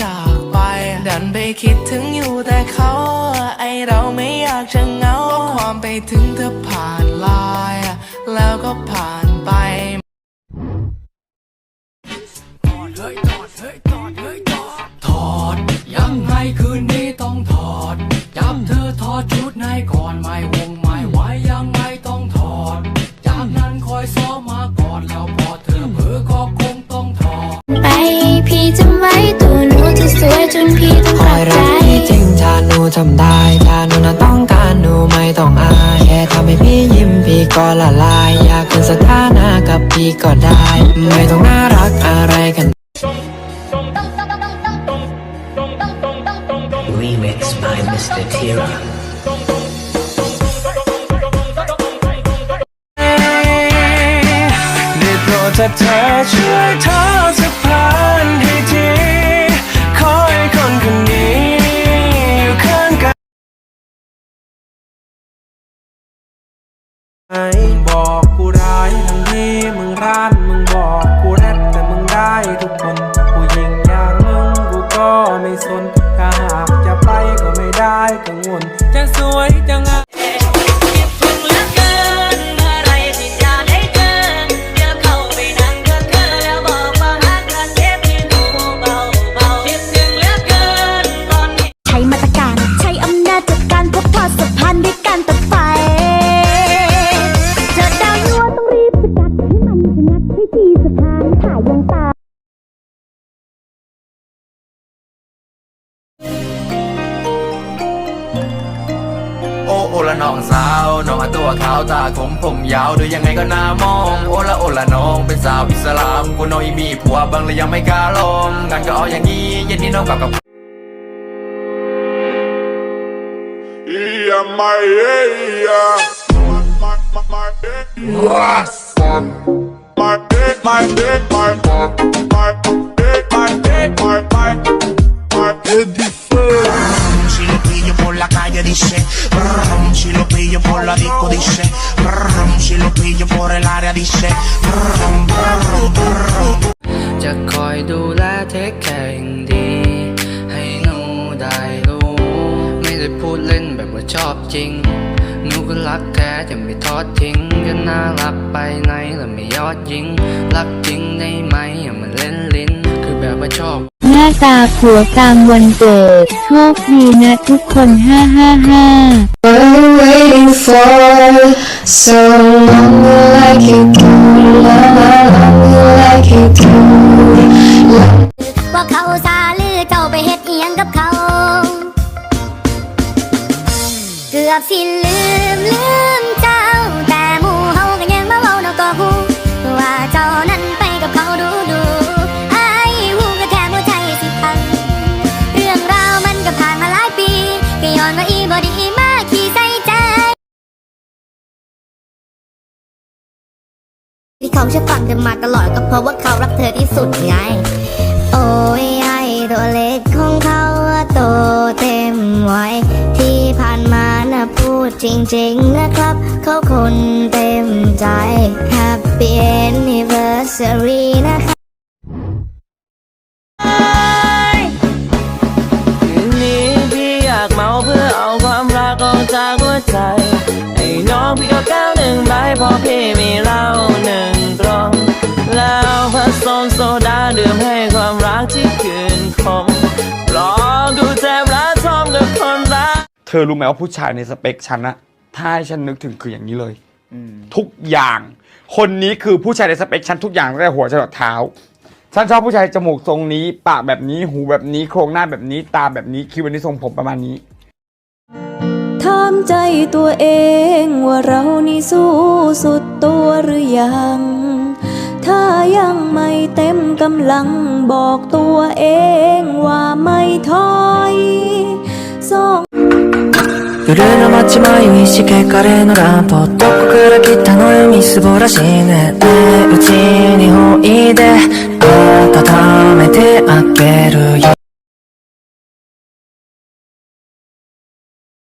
จากไป ดันไปคิดถึงอยู่แต่เขาไอเราไม่อยากจะเหงาความไปถึงเธอผ่านลน์แล้วก็ผ่านไปถอดยังไงคืนนี้ต้องถอดจับเธอถอดชุดในก่อนไม่วงไม่ไหวยังไงต้องถอดจากนั้นคอยซ้อมมาก่อนแล้ว ทำได้ถ้าหนูน่ะต้องการหนูไม่ต้องอายแค่ทำให้พี่ยิ้มพี่ก็ละลาย อยากเป็นสถานะกับพี่ก็ได้ ไม่ต้องน่ารักอะไรกัน Remix by Mr. Tira. ได้โปรดเธอเธอช่วยทอ บอกกูร้ายทั้งที่มึงร้าน ชะงัดให้ทีสถานถ่ายยังตาโอ้โอละน้องสาวน้องอะตัวขาวตาคมผมยาวดูยังไงก็น่ามองโอละโอละน้องเป็นสาวอิสลามกูน้อยมีผัวบางเลยยังไม่กล้าลองงั้นก็เอาอย่างนี้เย็นนี้น้องกลับกับ Yeah, my, yeah. My, my, my, my, my, Si lo pillo por la calle dice, brum, si lo pillo por la disco dice, brum, si lo pillo por el área dice, brum, brum, brum. จะคอยดูแลเทคแคร์อย่างดี ให้หนูได้รู้ ไม่ได้พูดเล่นแบบว่าชอบจริง ก็รักแท้จะไม่ทอดทิ้งจะน่ารักไปไหนและไม่ยอดยิง รักจริงได้ไหมอย่ามาเล่นลิ้น คือแบบว่าชอบหน้าตาผัวกลางวันเกิดโชคดีนะทุกคนห้าห้าห้า waiting for someone like you do, like you do. ว่าเขาซาลือเจ้าไปเฮ็ดเอียงกับเขา กือบสิลืมลืมเจ้า แต่หมู่เฮาก็ยังมาเว้าเนาะก็ฮู้ว่าเจ้านั้นไปกับเขาดูดูไอ้ฮู้ก็แค่บ่ใจสิพัง เรื่องราวมันก็ผ่านมาหลายปีก็ย้อนว่าอีบ่ดีมาขี้ใส่ใจที่เขาเชื่อฟังเธอมาตลอดก็เพราะว่าเขารักเธอที่สุดไง โอ้ยไอ้ตัวเล็กของเขาโตเต็มวัยที่ผ่านมา นะพูดจริงๆนะครับ เขาคนเต็มใจ Happy Anniversary นะคะคืนนี้พี่อยากเมาเพื่อเอาความรักออกจากหัวใจไอ้น้องพี่เอาแก้วหนึ่งใบพอพี่มีเหล้าหนึ่งกล่อง แล้วผสมโซดาดื่มให้ เธอรู้ไหมว่าผู้ชายในสเปคฉันนะถ้าให้ฉันนึกถึงคืออย่างนี้เลยทุกอย่าง คนนี้คือผู้ชายในสเปคฉันทุกอย่างตั้งแต่หัวจรดเท้า ฉันชอบผู้ชายจมูกทรงนี้ ปากแบบนี้หูแบบนี้โครงหน้าแบบนี้ตาแบบนี้คิ้วแบบนี้ทรงผมประมาณนี้ ถามใจตัวเองว่าเรานี่สู้สุดตัวหรือยัง ถ้ายังไม่เต็มกำลังบอกตัวเองว่าไม่ถอยสอง 夜の街迷いしけカレーのランプどこから来たのよみすぼらしいね。えうちにおいで温めてあげるよ。